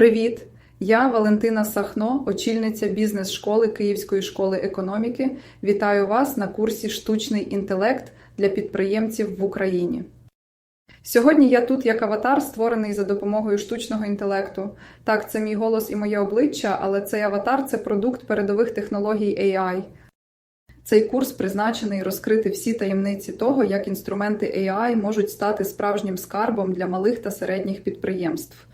Привіт! Я Валентина Сахно, очільниця бізнес-школи Київської школи економіки. Вітаю вас на курсі Штучний інтелект для підприємців в Україні. Сьогодні я тут як аватар, створений за допомогою штучного інтелекту. Так, це мій голос і моє обличчя, але цей аватар це продукт передових технологій AI. Цей курс призначений розкрити всі таємниці того, як інструменти AI можуть стати справжнім скарбом для малих та середніх підприємств.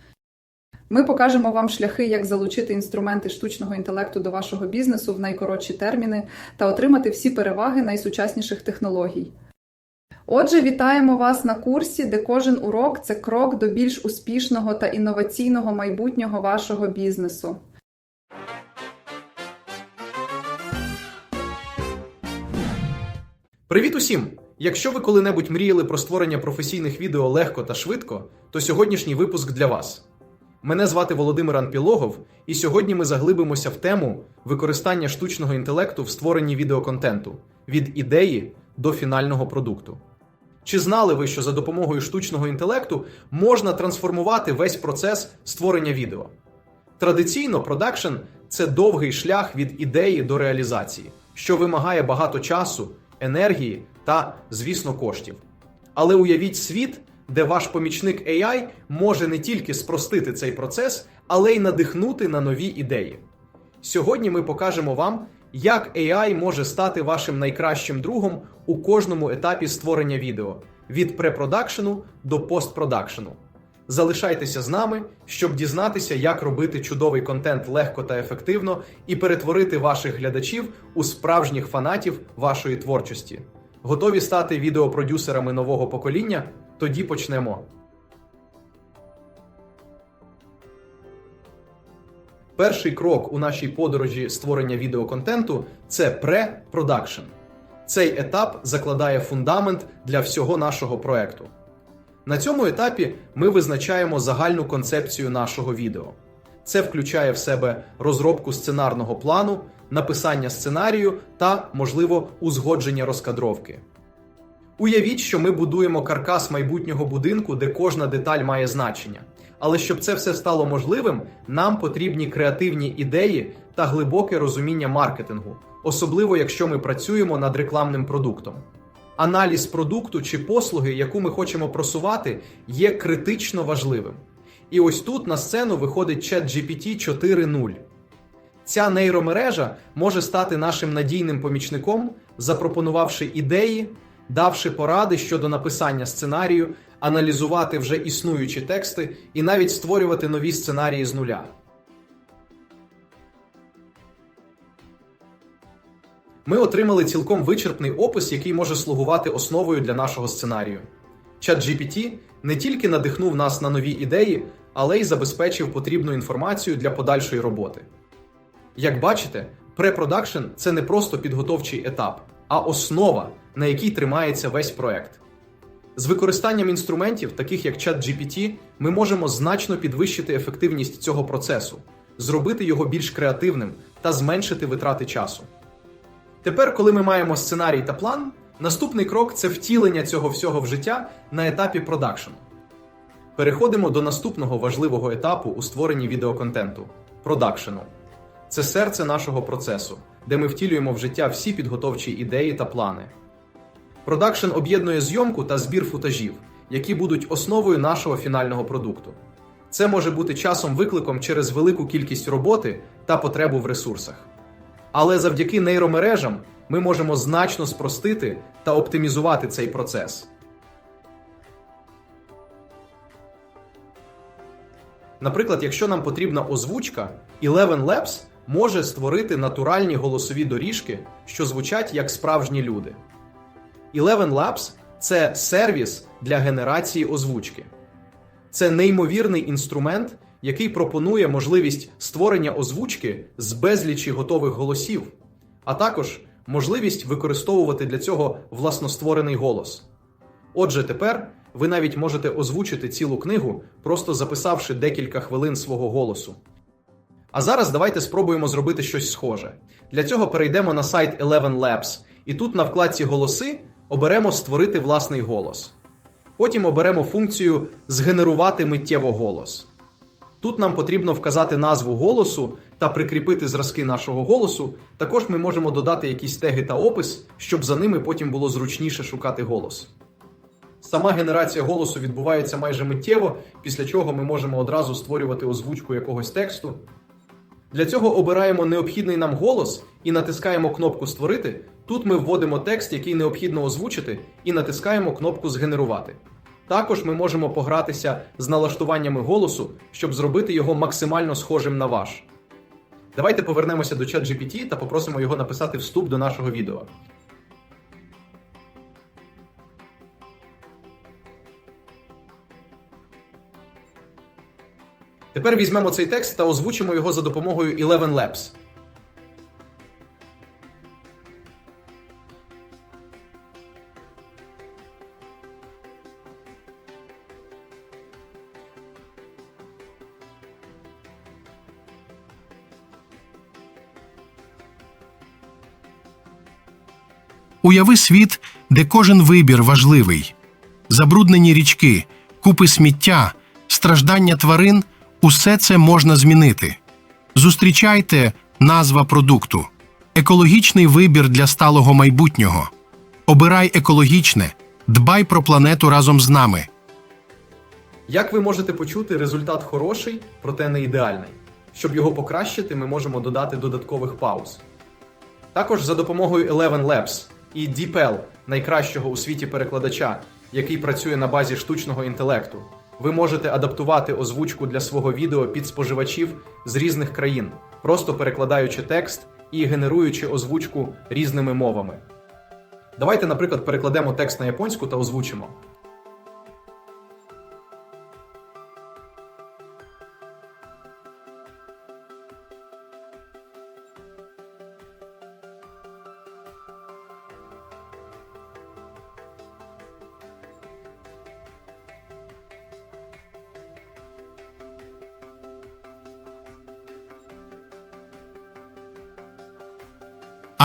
Ми покажемо вам шляхи, як залучити інструменти штучного інтелекту до вашого бізнесу в найкоротші терміни та отримати всі переваги найсучасніших технологій. Отже, вітаємо вас на курсі, де кожен урок це крок до більш успішного та інноваційного майбутнього вашого бізнесу. Привіт усім! Якщо ви коли-небудь мріяли про створення професійних відео легко та швидко, то сьогоднішній випуск для вас. Мене звати Володимир Анпілогов, і сьогодні ми заглибимося в тему використання штучного інтелекту в створенні відеоконтенту від ідеї до фінального продукту. Чи знали ви, що за допомогою штучного інтелекту можна трансформувати весь процес створення відео? Традиційно продакшн це довгий шлях від ідеї до реалізації, що вимагає багато часу, енергії та, звісно, коштів. Але уявіть світ, де ваш помічник AI може не тільки спростити цей процес, але й надихнути на нові ідеї. Сьогодні ми покажемо вам, як AI може стати вашим найкращим другом у кожному етапі створення відео від препродакшену до постпродакшену. Залишайтеся з нами, щоб дізнатися, як робити чудовий контент легко та ефективно і перетворити ваших глядачів у справжніх фанатів вашої творчості. Готові стати відеопродюсерами нового покоління? Тоді почнемо. Перший крок у нашій подорожі створення відеоконтенту це препродакшн. Цей етап закладає фундамент для всього нашого проекту. На цьому етапі ми визначаємо загальну концепцію нашого відео. Це включає в себе розробку сценарного плану, написання сценарію та, можливо, узгодження розкадровки. Уявіть, що ми будуємо каркас майбутнього будинку, де кожна деталь має значення. Але щоб це все стало можливим, нам потрібні креативні ідеї та глибоке розуміння маркетингу, особливо якщо ми працюємо над рекламним продуктом. Аналіз продукту чи послуги, яку ми хочемо просувати, є критично важливим. І ось тут на сцену виходить ChatGPT 4.0. Ця нейромережа може стати нашим надійним помічником, запропонувавши ідеї, давши поради щодо написання сценарію, аналізувати вже існуючі тексти і навіть створювати нові сценарії з нуля. Ми отримали цілком вичерпний опис, який може слугувати основою для нашого сценарію. ChatGPT не тільки надихнув нас на нові ідеї, але й забезпечив потрібну інформацію для подальшої роботи. Як бачите, препродакшн це не просто підготовчий етап, а основа, на якій тримається весь проект. З використанням інструментів, таких як ChatGPT, ми можемо значно підвищити ефективність цього процесу, зробити його більш креативним та зменшити витрати часу. Тепер, коли ми маємо сценарій та план, наступний крок це втілення цього всього в життя на етапі продакшн. Переходимо до наступного важливого етапу у створенні відеоконтенту продакшену. Це серце нашого процесу, де ми втілюємо в життя всі підготовчі ідеї та плани. Продакшн об'єднує зйомку та збір футажів, які будуть основою нашого фінального продукту. Це може бути часом викликом через велику кількість роботи та потребу в ресурсах. Але завдяки нейромережам ми можемо значно спростити та оптимізувати цей процес. Наприклад, якщо нам потрібна озвучка, Eleven Labs може створити натуральні голосові доріжки, що звучать як справжні люди. Eleven Labs це сервіс для генерації озвучки. Це неймовірний інструмент, який пропонує можливість створення озвучки з безлічі готових голосів, а також можливість використовувати для цього власностворений голос. Отже, тепер ви навіть можете озвучити цілу книгу, просто записавши декілька хвилин свого голосу. А зараз давайте спробуємо зробити щось схоже. Для цього перейдемо на сайт Eleven Labs, і тут на вкладці Голоси оберемо Створити власний голос. Потім оберемо функцію Згенерувати миттєво голос. Тут нам потрібно вказати назву голосу та прикріпити зразки нашого голосу. Також ми можемо додати якісь теги та опис, щоб за ними потім було зручніше шукати голос. Сама генерація голосу відбувається майже миттєво, після чого ми можемо одразу створювати озвучку якогось тексту. Для цього обираємо необхідний нам голос і натискаємо кнопку Створити. Тут ми вводимо текст, який необхідно озвучити, і натискаємо кнопку Згенерувати. Також ми можемо погратися з налаштуваннями голосу, щоб зробити його максимально схожим на ваш. Давайте повернемося до ChatGPT та попросимо його написати вступ до нашого відео. Тепер візьмемо цей текст та озвучимо його за допомогою Eleven Labs. Уяви світ, де кожен вибір важливий. Забруднені річки, купи сміття, страждання тварин усе це можна змінити. Зустрічайте назва продукту. Екологічний вибір для сталого майбутнього. Обирай екологічне, дбай про планету разом з нами. Як ви можете почути, результат хороший, проте не ідеальний. Щоб його покращити, ми можемо додати додаткових пауз. Також за допомогою Eleven Labs і DeepL, найкращого у світі перекладача, який працює на базі штучного інтелекту, ви можете адаптувати озвучку для свого відео під споживачів з різних країн, просто перекладаючи текст і генеруючи озвучку різними мовами. Давайте, наприклад, перекладемо текст на японську та озвучимо.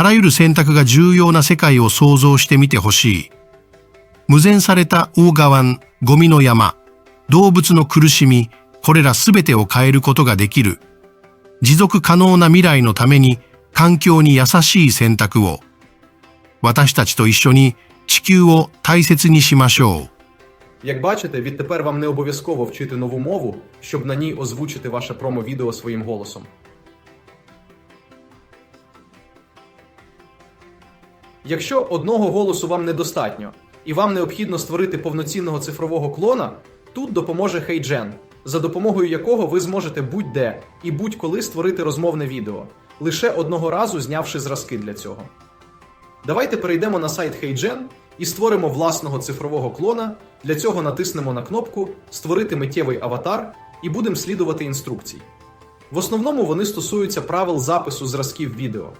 あらゆる選択が重要な世界を想像してみてほしい。無前された大川、ゴミの山、動物の苦しみ、これらすべてを変えることができる。持続可能な未来のために環境に優しい選択を。私たちと一緒に地球を大切にしましょう。 Як бачите, відтепер вам не обов'язково вчити нову мову, щоб на ній озвучити ваше промо-відео своїм голосом. Якщо одного голосу вам недостатньо, і вам необхідно створити повноцінного цифрового клона, тут допоможе HeyGen, за допомогою якого ви зможете будь-де і будь-коли створити розмовне відео, лише одного разу знявши зразки для цього. Давайте перейдемо на сайт HeyGen і створимо власного цифрового клона. Для цього натиснемо на кнопку Створити миттєвий аватар і будемо слідувати інструкцій. В основному вони стосуються правил запису зразків відео.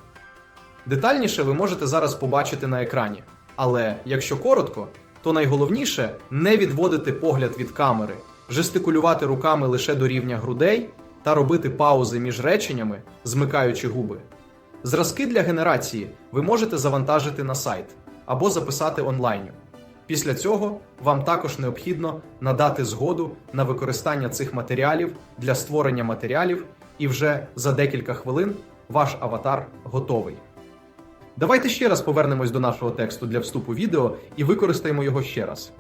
Детальніше ви можете зараз побачити на екрані. Але якщо коротко, то найголовніше не відводити погляд від камери, жестикулювати руками лише до рівня грудей та робити паузи між реченнями, змикаючи губи. Зразки для генерації ви можете завантажити на сайт або записати онлайні. Після цього вам також необхідно надати згоду на використання цих матеріалів для створення матеріалів, і вже за декілька хвилин ваш аватар готовий. Давайте ще раз повернемось до нашого тексту для вступу відео і використаємо його ще раз.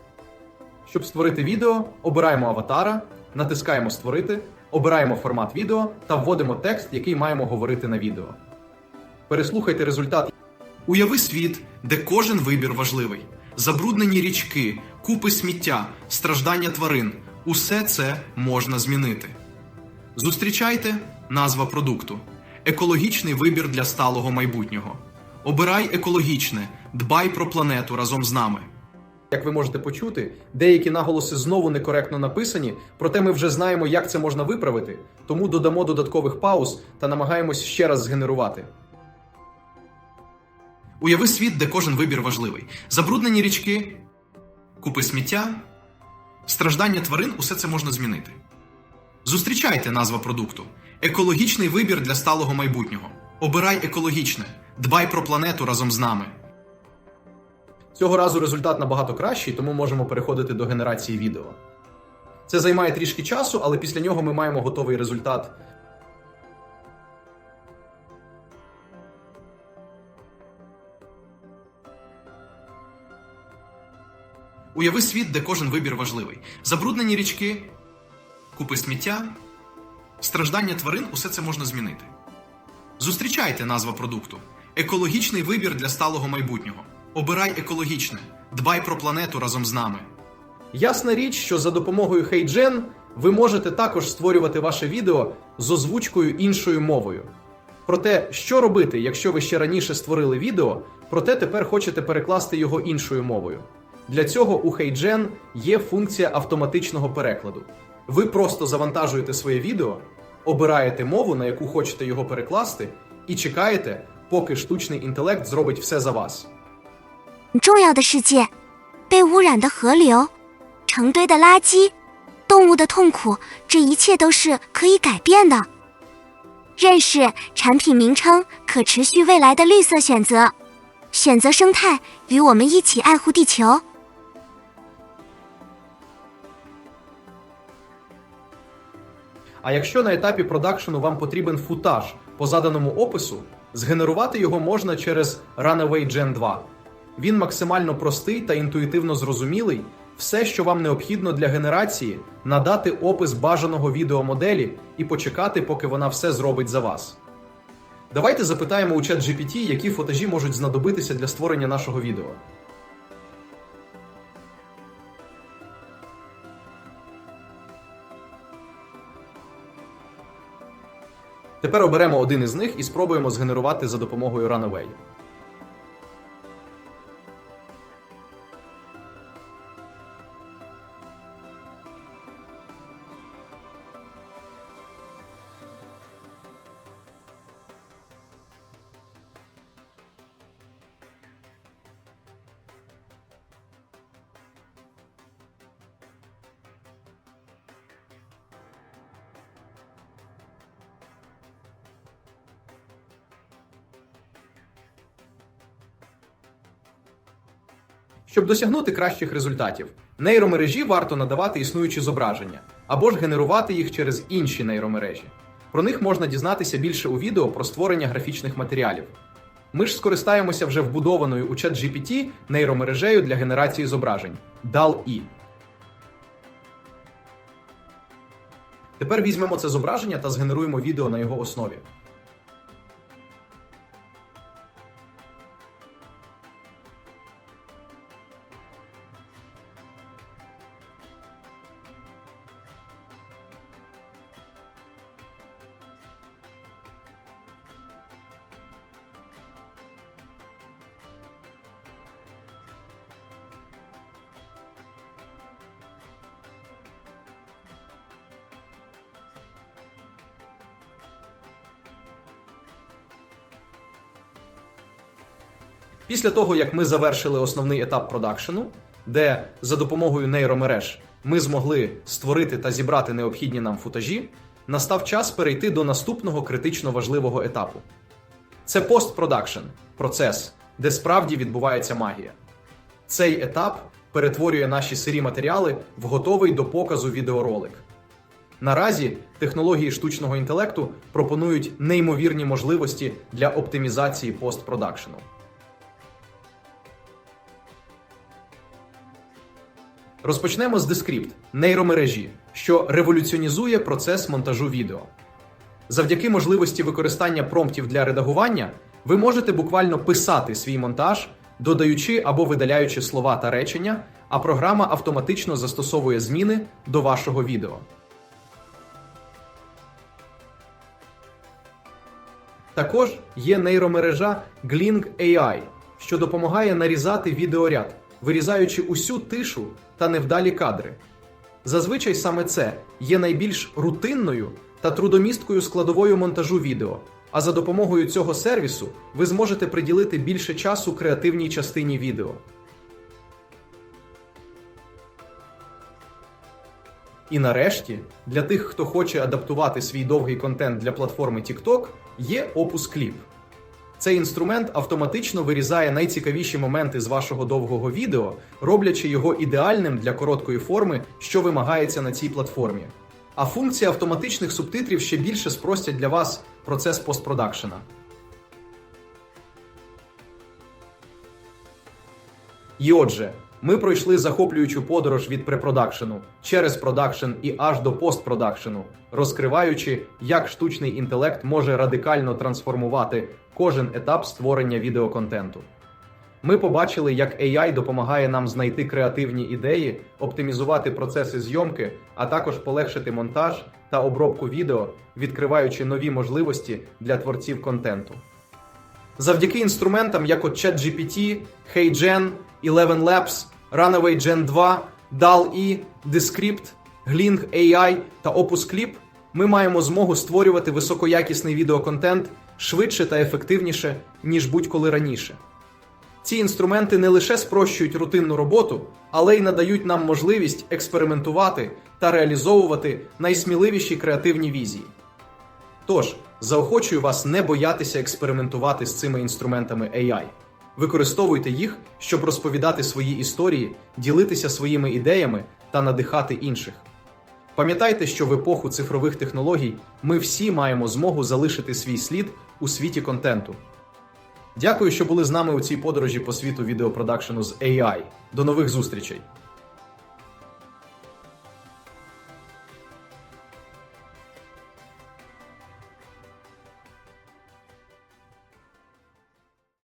Щоб створити відео, обираємо аватара, натискаємо Створити, обираємо формат відео та вводимо текст, який маємо говорити на відео. Переслухайте результат. Уяви світ, де кожен вибір важливий. Забруднені річки, купи сміття, страждання тварин усе це можна змінити. Зустрічайте назва продукту. Екологічний вибір для сталого майбутнього. Обирай екологічне, дбай про планету разом з нами. Як ви можете почути, деякі наголоси знову некоректно написані, проте ми вже знаємо, як це можна виправити, тому додамо додаткових пауз та намагаємось ще раз згенерувати. Уяви світ, де кожен вибір важливий. Забруднені річки, купи сміття, страждання тварин усе це можна змінити. Зустрічайте назва продукту. Екологічний вибір для сталого майбутнього. Обирай екологічне, дбай про планету разом з нами. Цього разу результат набагато кращий, тому можемо переходити до генерації відео. Це займає трішки часу, але після нього ми маємо готовий результат. Уяви світ, де кожен вибір важливий. Забруднені річки, купи сміття, страждання тварин усе це можна змінити. Зустрічайте назва продукту. Екологічний вибір для сталого майбутнього. Обирай екологічне. Дбай про планету разом з нами. Ясна річ, що за допомогою HeyGen ви можете також створювати ваше відео з озвучкою іншою мовою. Проте, що робити, якщо ви ще раніше створили відео, проте тепер хочете перекласти його іншою мовою. Для цього у HeyGen є функція автоматичного перекладу. Ви просто завантажуєте своє відео, обираєте мову, на яку хочете його перекласти, і чекаєте, поки штучний інтелект зробить все за вас. 重要的世界，被污染的河流，成堆的垃圾，动物的痛苦，这一切都是可以改变的。认识产品名称，可持续未来的绿色选择，选择生态，与我们一起爱护地球。 А якщо на етапі продакшену вам потрібен футаж по заданому опису, згенерувати його можна через Runaway Gen 2. Він максимально простий та інтуїтивно зрозумілий. Все, що вам необхідно для генерації, надати опис бажаного відеомоделі і почекати, поки вона все зробить за вас. Давайте запитаємо у ChatGPT, які футажі можуть знадобитися для створення нашого відео. Тепер оберемо один із них і спробуємо згенерувати за допомогою Runaway. Щоб досягнути кращих результатів, нейромережі варто надавати існуючі зображення або ж генерувати їх через інші нейромережі. Про них можна дізнатися більше у відео про створення графічних матеріалів. Ми ж скористаємося вже вбудованою у ChatGPT нейромережею для генерації зображень DAL-E. Тепер візьмемо це зображення та згенеруємо відео на його основі. Після того, як ми завершили основний етап продакшену, де за допомогою нейромереж ми змогли створити та зібрати необхідні нам футажі, настав час перейти до наступного критично важливого етапу. Це постпродакшн процес, де справді відбувається магія. Цей етап перетворює наші сирі матеріали в готовий до показу відеоролик. Наразі технології штучного інтелекту пропонують неймовірні можливості для оптимізації постпродакшену. Розпочнемо з Descript – нейромережі, що революціонізує процес монтажу відео. Завдяки можливості використання промптів для редагування, ви можете буквально писати свій монтаж, додаючи або видаляючи слова та речення, а програма автоматично застосовує зміни до вашого відео. Також є нейромережа Gling AI, що допомагає нарізати відеоряд, вирізаючи усю тишу та невдалі кадри. Зазвичай саме це є найбільш рутинною та трудомісткою складовою монтажу відео. А за допомогою цього сервісу ви зможете приділити більше часу креативній частині відео. І нарешті, для тих, хто хоче адаптувати свій довгий контент для платформи TikTok, є Opus Clip. Цей інструмент автоматично вирізає найцікавіші моменти з вашого довгого відео, роблячи його ідеальним для короткої форми, що вимагається на цій платформі. А функції автоматичних субтитрів ще більше спростять для вас процес постпродакшена. І отже, ми пройшли захоплюючу подорож від препродакшену через продакшен і аж до постпродакшену, розкриваючи, як штучний інтелект може радикально трансформувати кожен етап створення відеоконтенту. Ми побачили, як AI допомагає нам знайти креативні ідеї, оптимізувати процеси зйомки, а також полегшити монтаж та обробку відео, відкриваючи нові можливості для творців контенту. Завдяки інструментам, як от ChatGPT, HeyGen, Eleven Labs, Runaway Gen 2, DAL-E, Descript, Gling AI та Opus Clip, ми маємо змогу створювати високоякісний відеоконтент швидше та ефективніше, ніж будь-коли раніше. Ці інструменти не лише спрощують рутинну роботу, але й надають нам можливість експериментувати та реалізовувати найсміливіші креативні візії. Тож, заохочую вас не боятися експериментувати з цими інструментами AI. Використовуйте їх, щоб розповідати свої історії, ділитися своїми ідеями та надихати інших. Пам'ятайте, що в епоху цифрових технологій ми всі маємо змогу залишити свій слід у світі контенту. Дякую, що були з нами у цій подорожі по світу відеопродакшену з AI. До нових зустрічей!